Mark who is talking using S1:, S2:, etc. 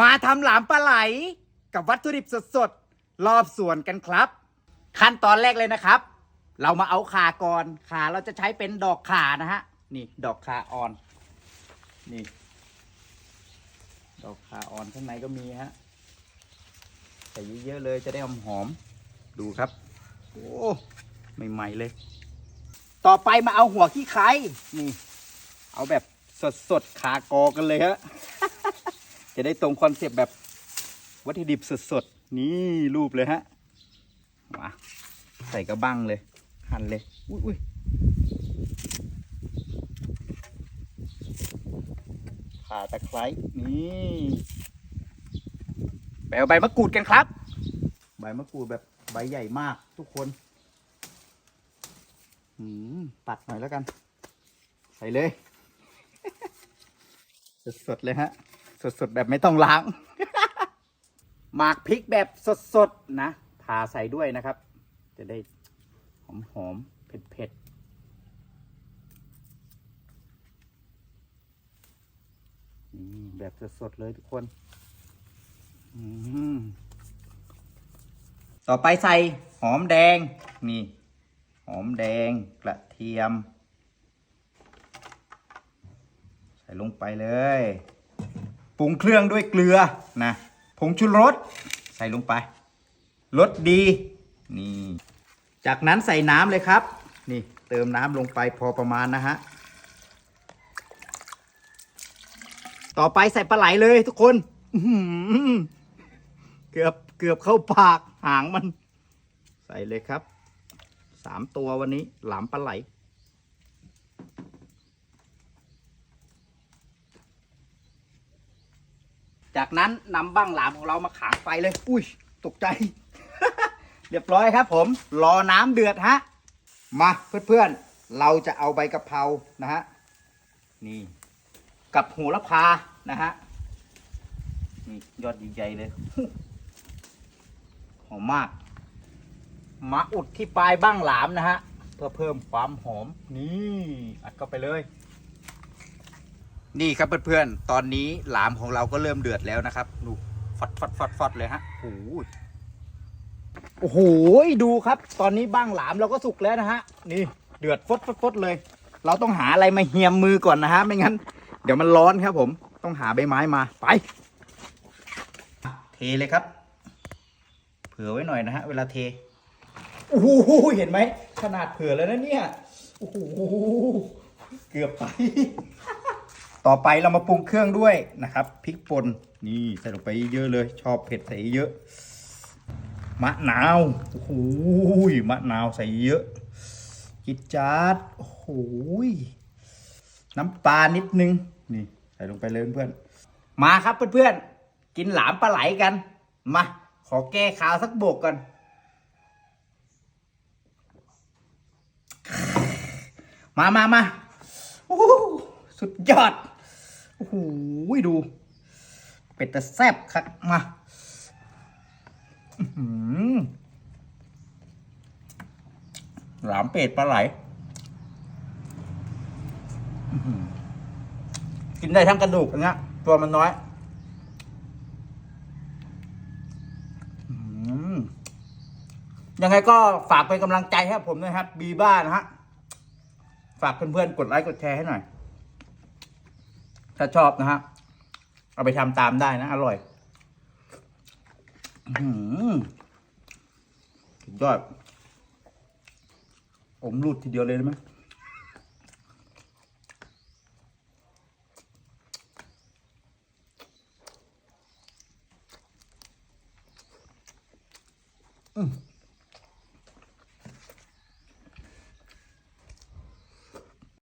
S1: มาทำหลามปลาไหล กับวัตถุดิบสดๆ รอบสวนกันครับ ขั้นตอนแรกเลยนะครับ เรามาเอาขาก่อนขาเราจะใช้เป็นดอกขานะฮะ นี่ดอกขาอ่อน นี่ ดอกขาอ่อนข้างในก็มีฮะใส่เยอะๆเลยจะได้หอมหอมดูครับ โอ้ใหม่ๆเลย ต่อไปมาเอาหัวขี้ไครนี่ เอาแบบสดๆคากอกันเลยฮะ จะได้ตรงคอนเซปต์แบบวัตถุดิบสดๆ นี่รูปเลยฮะมาใส่กระบังเลย หั่นเลย อุ้ยอุ้ยข่าตะไคร้นี่ไปเอาใบมะกรูดกันครับ ใบมะกรูดแบบใบใหญ่มากทุกคนอืมตัดหน่อยแล้วกัน ใส่เลย สดๆเลยฮะ สดๆ แบบไม่ต้องล้าง หมากพริกแบบสดๆ นะทาใส่ด้วยนะครับ จะได้หอมๆ เผ็ดๆนี่แบบสดๆ เลยทุกคน ต่อไปใส่หอมแดง นี่ หอมแดงกระเทียม ใส่ลงไปเลย ปรุงเครื่องด้วยเกลือนะผงชูรสใส่ลงไปรสดีนี่จากนั้นใส่น้ำเลยครับ นี่เติมน้ำลงไปพอประมาณนะฮะต่อไปใส่ปลาไหลเลยทุกคนเกือบเกือบเข้าปากหางมัน ใส่เลยครับสามตัววันนี้หลามปลาไหล จากนั้นนำบ้างหลามของเรามาขางไฟเลย อุ้ยตกใจ เรียบร้อยครับผม รอน้ำเดือดฮะ มาเพื่อนๆ เราจะเอาใบกะเพรานะฮะ นี่ กับโหระพานะฮะ นี่ยอดใหญ่ๆเลย หอมมาก มาอุดที่ปลายบ้างหลามนะฮะ เพื่อเพิ่มความหอม นี่ อัดเข้าไปเลย นี่ครับเพื่อนๆ ตอนนี้หลามของเราก็เริ่มเดือดแล้วนะครับ ดูฟัดฟัดฟัดฟัดเลยฮะโอ้โหโอ้โห ดูครับ ตอนนี้บ้างหลามเราก็สุกแล้วนะฮะ นี่เดือดฟดฟดฟดเลย เราต้องหาอะไรมาเฮียมมือก่อนนะฮะ ไม่งั้น เดี๋ยวมันร้อนครับผม ต้องหาใบไม้มา ไป เทเลยครับ เผื่อไว้หน่อยนะฮะ เวลาเท โอ้โห เห็นไหม ขนาดเผื่อแล้วนะเนี่ย โอ้โห เกือบไป ต่อไปเรามาปรุงเครื่องด้วยนะครับพริกป่นนี่ใส่ลงไปเยอะเลย ชอบเผ็ดใส่เยอะ มะนาวโอ้โหมะนาวใส่เยอะ จิดจัดโอ้โหน้ำปลานิดนึงนี่ใส่ลงไปเลยเพื่อนมาครับเพื่อนๆกินหลามปลาไหลกัน มา ขอแก้ขาวสักโบกก่อนมามามาสุดยอด อ้โหดู เป็ดแต่แซ่บครับมาหลามเป็ดปลาไหล กินได้ทั้งกระดูกอันเนี้ยตัวมันน้อยยังไงก็ฝากเป็นกำลังใจให้ผมนะครับ บีบ้านะฮะ ฝากเพื่อนๆ กดไลค์ กดแชร์ให้หน่อย ถ้าชอบนะฮะ เอาไปทำตามได้นะ อร่อยหือสุดยอดอมรูดทีเดียวเลยได้ไหมอืม